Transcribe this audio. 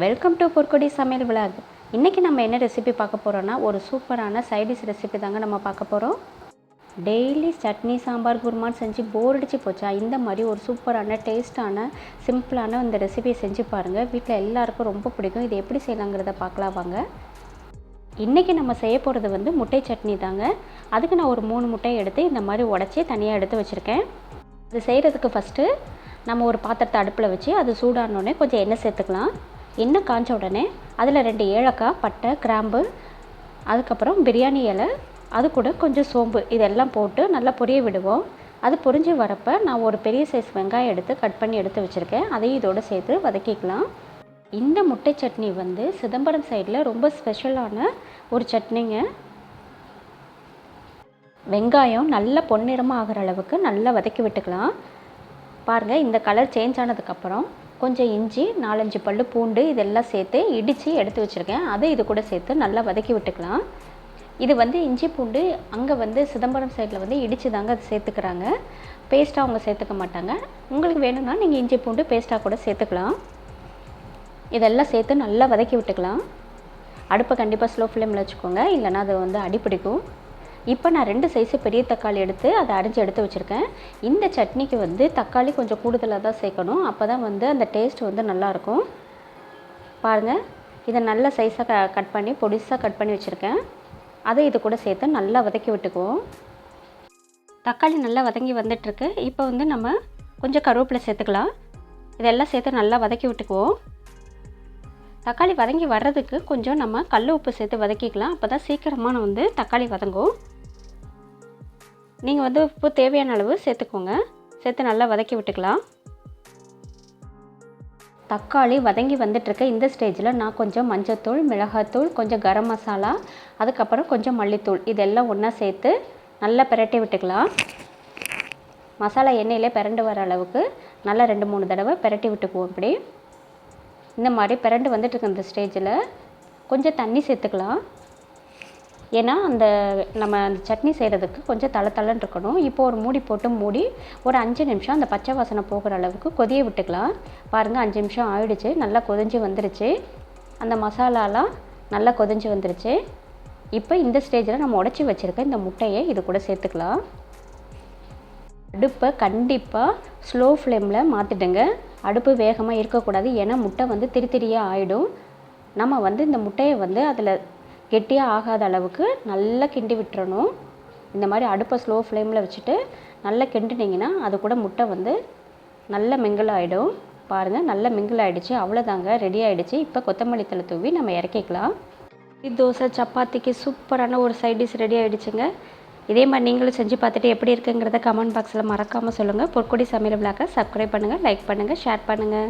Welcome to பொற்கொடி சமையல் vlog இன்றைக்கி நம்ம என்ன ரெசிபி பார்க்க போகிறோன்னா ஒரு சூப்பரான சைடிஷ் ரெசிபி தாங்க நம்ம பார்க்க போகிறோம் டெய்லி சட்னி சாம்பார் குருமான்னு செஞ்சு போர் அடிச்சு போச்சா இந்த மாதிரி ஒரு சூப்பரான டேஸ்ட்டான சிம்பிளான இந்த ரெசிபியை செஞ்சு பாருங்கள் வீட்டில் எல்லாருக்கும் ரொம்ப பிடிக்கும். இது எப்படி செய்யலாங்கிறத பார்க்கலாம் வாங்க. இன்றைக்கி நம்ம செய்ய போகிறது வந்து முட்டை சட்னி தாங்க. அதுக்கு நான் ஒரு மூணு முட்டையை எடுத்து இந்த மாதிரி உடச்சி தனியாக எடுத்து வச்சுருக்கேன். இது செய்கிறதுக்கு ஃபஸ்ட்டு நம்ம ஒரு பாத்திரத்தை அடுப்பில் வச்சு அது சூடானோடனே கொஞ்சம் எண்ணெய் சேர்த்துக்கலாம். எண்ணெய் காஞ்ச உடனே அதில் ரெண்டு ஏலக்காய் பட்டை கிராம்பு அதுக்கப்புறம் பிரியாணி இலை அது கூட கொஞ்சம் சோம்பு இதெல்லாம் போட்டு நல்லா பொரிய விடுவோம். அது பொரிஞ்சு வரப்போ நான் ஒரு பெரிய சைஸ் வெங்காயம் எடுத்து கட் பண்ணி எடுத்து வச்சுருக்கேன். அதையும் இதோடு சேர்த்து வதக்கிக்கலாம். இந்த முட்டை சட்னி வந்து சிதம்பரம் சைடில் ரொம்ப ஸ்பெஷலான ஒரு சட்னிங்க. வெங்காயம் நல்ல பொன்னிறமாக ஆகிற அளவுக்கு நல்லா வதக்கி விட்டுக்கலாம். பாருங்கள் இந்த கலர் சேஞ்ச் ஆனதுக்கப்புறம் கொஞ்சம் இஞ்சி நாலஞ்சு பல் பூண்டு இதெல்லாம் சேர்த்து இடித்து எடுத்து வச்சுருக்கேன். அதை இது கூட சேர்த்து நல்லா வதக்கி விட்டுக்கலாம். இது வந்து இஞ்சி பூண்டு அங்கே வந்து சிதம்பரம் சைடில் வந்து இடித்து தாங்க அது சேர்த்துக்கிறாங்க. பேஸ்ட்டாக அவங்க சேர்த்துக்க மாட்டாங்க. உங்களுக்கு வேணும்னா நீங்கள் இஞ்சி பூண்டு பேஸ்ட்டாக கூட சேர்த்துக்கலாம். இதெல்லாம் சேர்த்து நல்லா வதக்கி விட்டுக்கலாம். அடுப்பை கண்டிப்பாக ஸ்லோ ஃப்ளேமில் வச்சுக்கோங்க. இல்லைனா அது வந்து அடிப்பிடிக்கும் இப்போ நான் ரெண்டு சைஸு பெரிய தக்காளி எடுத்து அதை அரிஞ்சு எடுத்து வச்சுருக்கேன். இந்த சட்னிக்கு வந்து தக்காளி கொஞ்சம் கூடுதலாக தான் சேர்க்கணும். அப்போ தான் வந்து அந்த டேஸ்ட் வந்து நல்லாயிருக்கும் பாருங்கள் இதை நல்ல சைஸாக க கட் பண்ணி பொடிசாக கட் பண்ணி வச்சுருக்கேன். அதை இது கூட சேர்த்து நல்லா வதக்கி விட்டுக்குவோம். தக்காளி நல்லா வதங்கி வந்துட்டுருக்கு. இப்போ வந்து நம்ம கொஞ்சம் கருவேப்பிலை சேர்த்துக்கலாம். இதெல்லாம் சேர்த்து நல்லா வதக்கி விட்டுக்குவோம். தக்காளி வதங்கி வர்றதுக்கு கொஞ்சம் நம்ம கல் உப்பு சேர்த்து வதக்கிக்கலாம். அப்போ தான் சீக்கிரமாக வந்து தக்காளி வதங்கும். நீங்கள் வந்து உப்பு தேவையான அளவு சேர்த்துக்கோங்க. சேர்த்து நல்லா வதக்கி விட்டுக்கலாம். தக்காளி வதங்கி வந்துட்டுருக்க இந்த ஸ்டேஜில் நான் கொஞ்சம் மஞ்சத்தூள் மிளகாத்தூள் கொஞ்சம் கரம் மசாலா அதுக்கப்புறம் கொஞ்சம் மல்லித்தூள் இதெல்லாம் ஒன்றா சேர்த்து நல்லா பிரட்டி விட்டுக்கலாம். மசாலா எண்ணெயிலே பிரண்டு வர அளவுக்கு நல்லா ரெண்டு மூணு தடவை பிரட்டி விட்டுக்குவோம் இப்படி. இந்த மாதிரி பிரண்டு வந்துட்டுருக்க இந்த ஸ்டேஜில் கொஞ்சம் தண்ணி சேர்த்துக்கலாம். ஏன்னா அந்த நம்ம அந்த சட்னி செய்கிறதுக்கு கொஞ்சம் தலை தலைன்னு இருக்கணும். இப்போ ஒரு மூடி போட்டு மூடி ஒரு அஞ்சு நிமிஷம் அந்த பச்சை வாசனை போகிற அளவுக்கு கொதிய விட்டுக்கலாம். பாருங்கள் அஞ்சு நிமிஷம் ஆயிடுச்சு. நல்லா கொதிஞ்சு வந்துருச்சு. அந்த மசாலாலாம் நல்லா கொதிஞ்சு வந்துருச்சு. இப்போ இந்த ஸ்டேஜில் நம்ம உடச்சி வச்சுருக்க இந்த முட்டையை இது கூட சேர்த்துக்கலாம். அடுப்பை கண்டிப்பாக ஸ்லோ ஃப்ளேமில் மாற்றிடுங்க அடுப்பு வேகமாக இருக்கக்கூடாது. ஏன்னா முட்டை வந்து திரி திரியாக ஆகிடும் நம்ம வந்து இந்த முட்டையை வந்து அதில் கெட்டியாக ஆகாத அளவுக்கு நல்லா கிண்டி விட்டுறணும். இந்த மாதிரி அடுப்பை ஸ்லோ ஃப்ளேமில் வச்சுட்டு நல்லா கிண்டினீங்கன்னா அது கூட முட்டை வந்து நல்ல மிங்கிள் ஆகிடும் பாருங்கள் நல்ல மிங்கிள் ஆகிடுச்சு அவ்வளோதாங்க ரெடி ஆகிடுச்சு இப்போ கொத்தமல்லி தலை தூவி நம்ம இறக்கிக்கலாம். தோசை சப்பாத்திக்கு சூப்பரான ஒரு சைட் டிஷ் ரெடி ஆகிடுச்சுங்க இதே மாதிரி நீங்களும் செஞ்சு பார்த்துட்டு எப்படி இருக்குங்கிறத கமெண்ட் பாக்ஸில் மறக்காமல் சொல்லுங்கள் பொற்கொடி சமையல் விழாக்க சப்ஸ்கிரைப் பண்ணுங்கள் லைக் பண்ணுங்கள் ஷேர் பண்ணுங்கள்